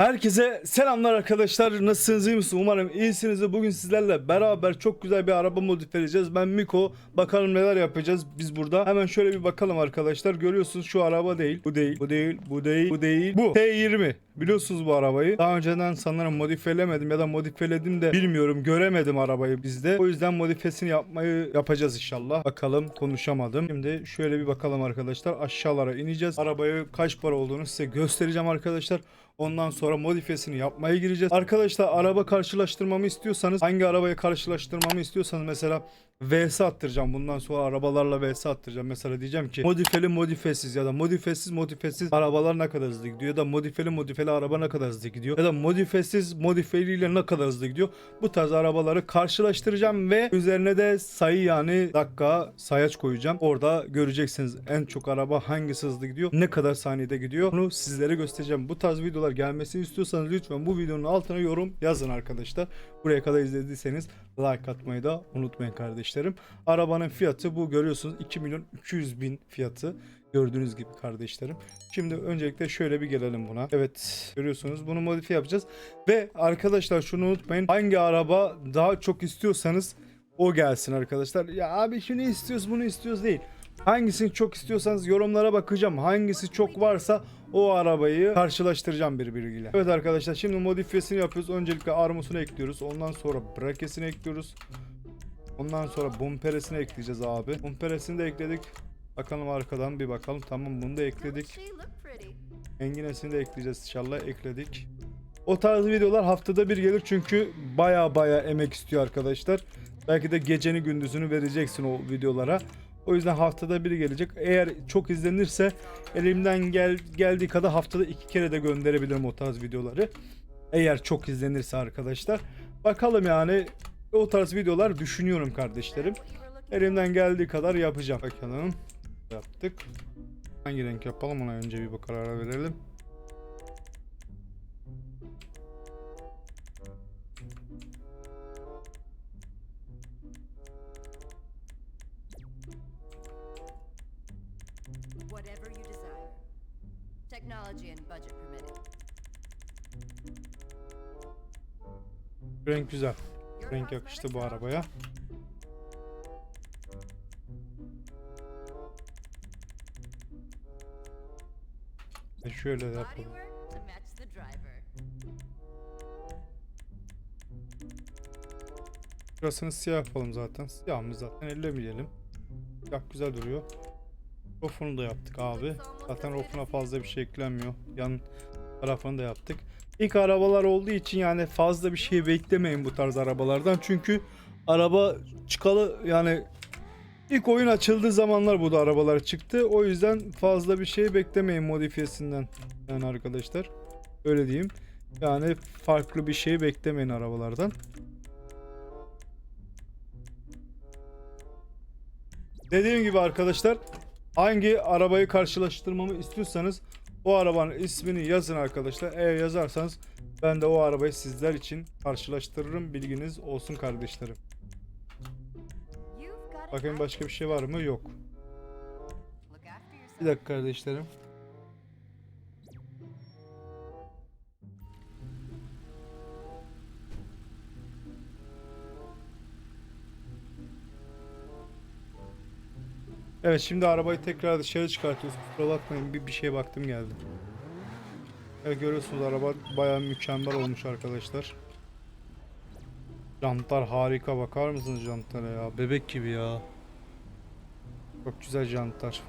Herkese selamlar arkadaşlar. Nasılsınız iyi misiniz? Umarım iyisinizdir. Bugün sizlerle beraber çok güzel bir araba modifiye edeceğiz. Ben Miko. Bakalım neler yapacağız biz burada. Hemen şöyle bir bakalım arkadaşlar. Görüyorsunuz şu araba değil. Bu değil. Bu değil. Bu değil. Bu değil. Bu. T20. Biliyorsunuz bu arabayı. Daha önceden sanırım modifiyelemedim ya da modifiyeledim de bilmiyorum. Göremedim arabayı bizde. O yüzden modifiyesini yapmayı yapacağız inşallah. Bakalım konuşamadım. Şimdi şöyle bir bakalım arkadaşlar. Aşağılara ineceğiz. Arabayı kaç para olduğunu size göstereceğim arkadaşlar. Ondan sonra modifiyesini yapmaya gireceğiz. Arkadaşlar araba karşılaştırmamı istiyorsanız hangi arabayı karşılaştırmamı istiyorsanız mesela VS attıracağım. Bundan sonra arabalarla VS attıracağım. Mesela diyeceğim ki modifiyeli modifiyesiz ya da modifiyesiz modifiyesiz arabalar ne kadar hızlı gidiyor ya da modifiyeli modifiyeli araba ne kadar hızlı gidiyor ya da modifiyesiz modifiyeliyle ne kadar hızlı gidiyor. Bu tarz arabaları karşılaştıracağım ve üzerine de sayı yani dakika sayaç koyacağım. Orada göreceksiniz en çok araba hangisi hızlı gidiyor, ne kadar saniyede gidiyor. Bunu sizlere göstereceğim. Bu tarz videolar gelmesini istiyorsanız lütfen bu videonun altına yorum yazın arkadaşlar. Buraya kadar izlediyseniz like atmayı da unutmayın kardeşlerim. Arabanın fiyatı bu görüyorsunuz 2 milyon 200 bin fiyatı. Gördüğünüz gibi kardeşlerim. Şimdi öncelikle şöyle bir gelelim buna. Evet görüyorsunuz bunu modifiye yapacağız. Ve arkadaşlar şunu unutmayın. Hangi araba daha çok istiyorsanız o gelsin arkadaşlar. Ya abi şunu istiyoruz bunu istiyoruz değil. Hangisini çok istiyorsanız yorumlara bakacağım. Hangisi çok varsa o arabayı karşılaştıracağım birbiriyle. Evet arkadaşlar şimdi modifiyesini yapıyoruz. Öncelikle armusunu ekliyoruz. Ondan sonra brakesini ekliyoruz. Ondan sonra bumperesini ekleyeceğiz abi. Bumperesini de ekledik. Bakalım arkadan bir bakalım. Tamam bunu da ekledik. Enginesini de ekleyeceğiz inşallah. Ekledik. O tarz videolar haftada bir gelir çünkü baya baya emek istiyor arkadaşlar. Belki de geceni gündüzünü vereceksin o videolara. O yüzden haftada bir gelecek. Eğer çok izlenirse elimden gel geldiği kadar haftada iki kere de gönderebilirim o tarz videoları. Eğer çok izlenirse arkadaşlar. Bakalım yani o tarz videolar düşünüyorum kardeşlerim. Elimden geldiği kadar yapacağım. Bakalım. Yaptık. Hangi renk yapalım ona önce bir karar verelim. Renk güzel. Renk yakıştı bu arabaya. Ve şöyle de yapalım. Şurasını siyah yapalım zaten. Siyahımız zaten ellemeyelim. Siyah güzel duruyor. Rofunu da yaptık abi. Zaten rofuna fazla bir şey eklenmiyor. Yan tarafını da yaptık. İlk arabalar olduğu için yani fazla bir şey beklemeyin bu tarz arabalardan. Çünkü araba çıkalı yani ilk oyun açıldığı zamanlar bu da arabalar çıktı. O yüzden fazla bir şey beklemeyin modifiyesinden. Yani arkadaşlar öyle diyeyim. Yani farklı bir şey beklemeyin arabalardan. Dediğim gibi arkadaşlar hangi arabayı karşılaştırmamı istiyorsanız o arabanın ismini yazın arkadaşlar. Eğer yazarsanız ben de o arabayı sizler için karşılaştırırım. Bilginiz olsun kardeşlerim. Right. başka bir şey var mı? Yok. Bir dakika kardeşlerim. Evet şimdi arabayı tekrar dışarı çıkartıyoruz. Kusura bakmayın bir, bir şeye baktım geldi. Evet görüyorsunuz araba bayağı mükemmel olmuş arkadaşlar. Jantlar harika bakar mısınız jantlara ya? Bebek gibi ya. Çok güzel jantlar.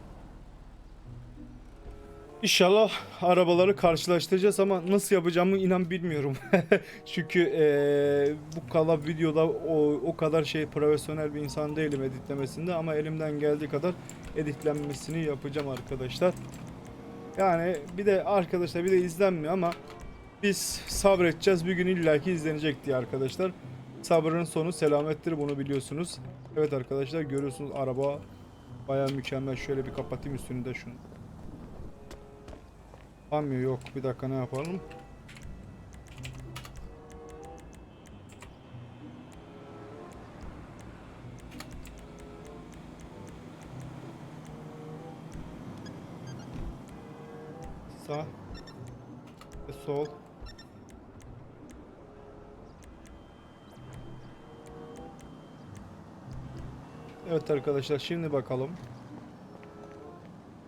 İnşallah arabaları karşılaştıracağız ama nasıl yapacağımı inan bilmiyorum. Çünkü eee, bu kadar videoda o, o kadar şey profesyonel bir insan değilim editlemesinde ama elimden geldiği kadar editlenmesini yapacağım arkadaşlar. Yani bir de arkadaşlar bir de izlenmiyor ama biz sabredeceğiz bir gün illaki izlenecek diye arkadaşlar. Sabrın sonu selamettir bunu biliyorsunuz. Evet arkadaşlar görüyorsunuz araba baya mükemmel. Şöyle bir kapatayım üstünü de şunu. Yapamıyor yok. Bir dakika ne yapalım? Sağ ve sol. Evet arkadaşlar şimdi bakalım.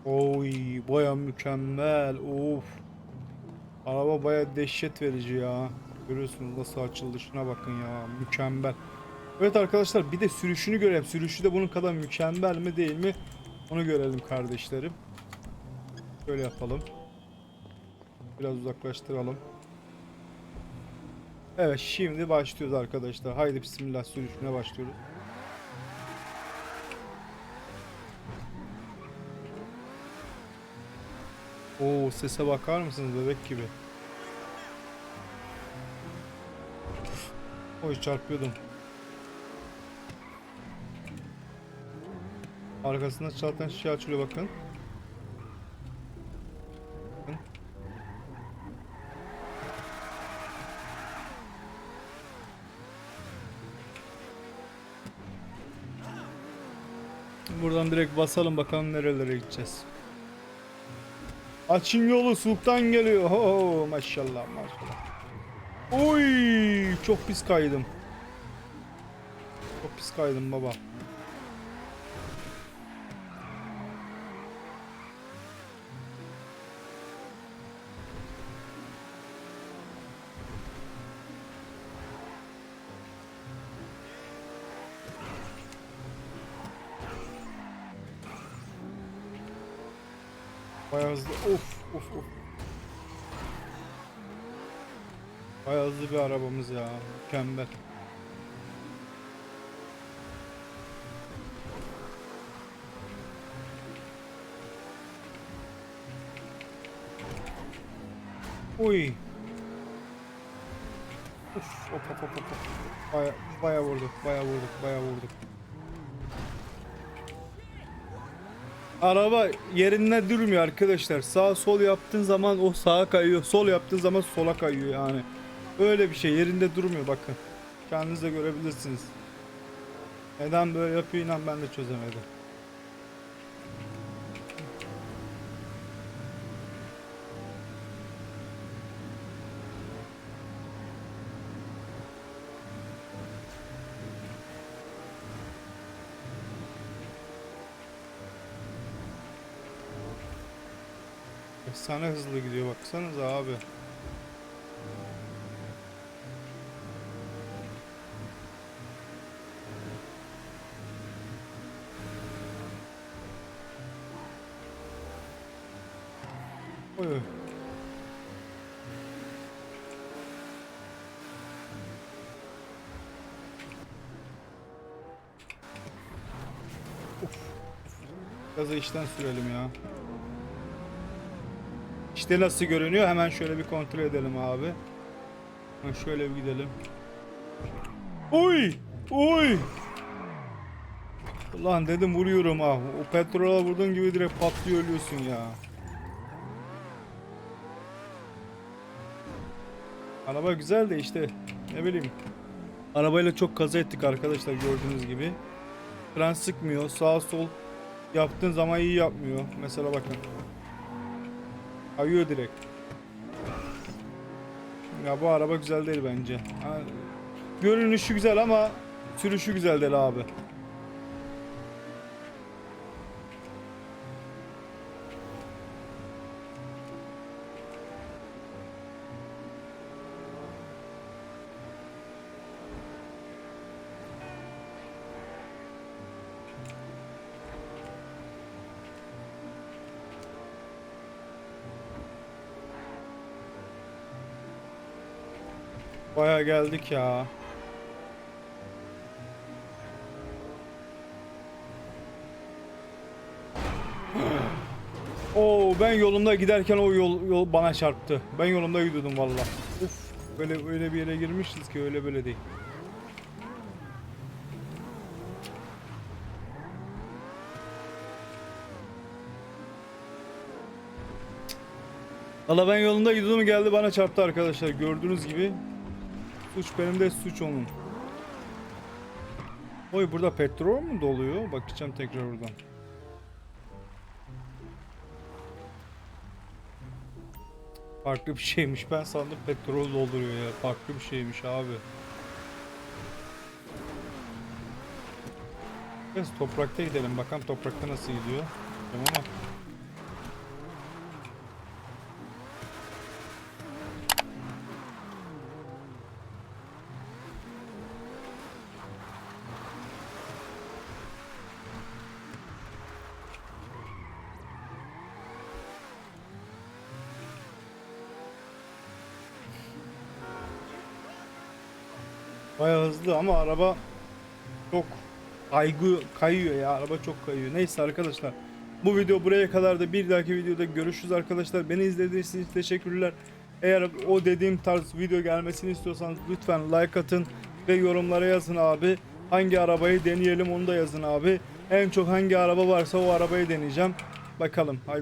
Oy baya mükemmel. Of. Araba baya dehşet verici ya. Görüyorsunuz nasıl açıldı şuna bakın ya. Mükemmel. Evet arkadaşlar bir de sürüşünü görelim. Sürüşü de bunun kadar mükemmel mi değil mi? Onu görelim kardeşlerim. Şöyle yapalım. Biraz uzaklaştıralım. Evet şimdi başlıyoruz arkadaşlar. Haydi bismillah sürüşüne başlıyoruz. Oo sese bakar mısınız bebek gibi. Oy çarpıyordum. Arkasında zaten şey açılıyor. Bakın. Buradan direkt basalım bakalım nerelere gideceğiz. Açın yolu sultan geliyor. Ho maşallah maşallah. Oy çok pis kaydım. Çok pis kaydım baba. Bayağı hızlı. Of of of. Bayağı hızlı bir arabamız ya. Mükemmel. Uy. Uf, hop hop hop hop. Baya, baya vurduk, baya vurduk, baya vurduk. Araba yerinde durmuyor arkadaşlar. Sağ sol yaptığın zaman o sağa kayıyor. Sol yaptığın zaman sola kayıyor yani. Öyle bir şey yerinde durmuyor bakın. Kendiniz de görebilirsiniz. Neden böyle yapıyor inan ben de çözemedim. Efsane hızlı gidiyor baksanıza abi. Oy. Gazı işten sürelim ya. İşte nasıl görünüyor hemen şöyle bir kontrol edelim abi. Şöyle bir gidelim. Oy! Oy! Ulan dedim vuruyorum ha. O petrola vurduğun gibi direkt patlıyor ölüyorsun ya. Araba güzel de işte ne bileyim. Arabayla çok kaza ettik arkadaşlar gördüğünüz gibi. Fren sıkmıyor. Sağ sol yaptığın zaman iyi yapmıyor. Mesela bakın. Kayıyor direkt. Ya bu araba güzel değil bence. Görünüşü güzel ama sürüşü güzel değil abi. Baya geldik ya. Oo ben yolumda giderken o yol, yol bana çarptı. Ben yolumda gidiyordum valla. Uf böyle öyle bir yere girmişiz ki öyle böyle değil. Valla ben yolunda gidiyordum geldi bana çarptı arkadaşlar. Gördüğünüz gibi suç benim de suç onun. Oy burada petrol mu doluyor? Bakacağım tekrar oradan. Farklı bir şeymiş. Ben sandım petrol dolduruyor ya. Farklı bir şeymiş abi. Biraz toprakta gidelim bakalım toprakta nasıl gidiyor. Ama Bayağı hızlı ama araba çok kaygı kayıyor ya araba çok kayıyor. Neyse arkadaşlar bu video buraya kadar da bir dahaki videoda görüşürüz arkadaşlar. Beni izlediğiniz için teşekkürler. Eğer o dediğim tarz video gelmesini istiyorsanız lütfen like atın ve yorumlara yazın abi. Hangi arabayı deneyelim onu da yazın abi. En çok hangi araba varsa o arabayı deneyeceğim. Bakalım. Haydi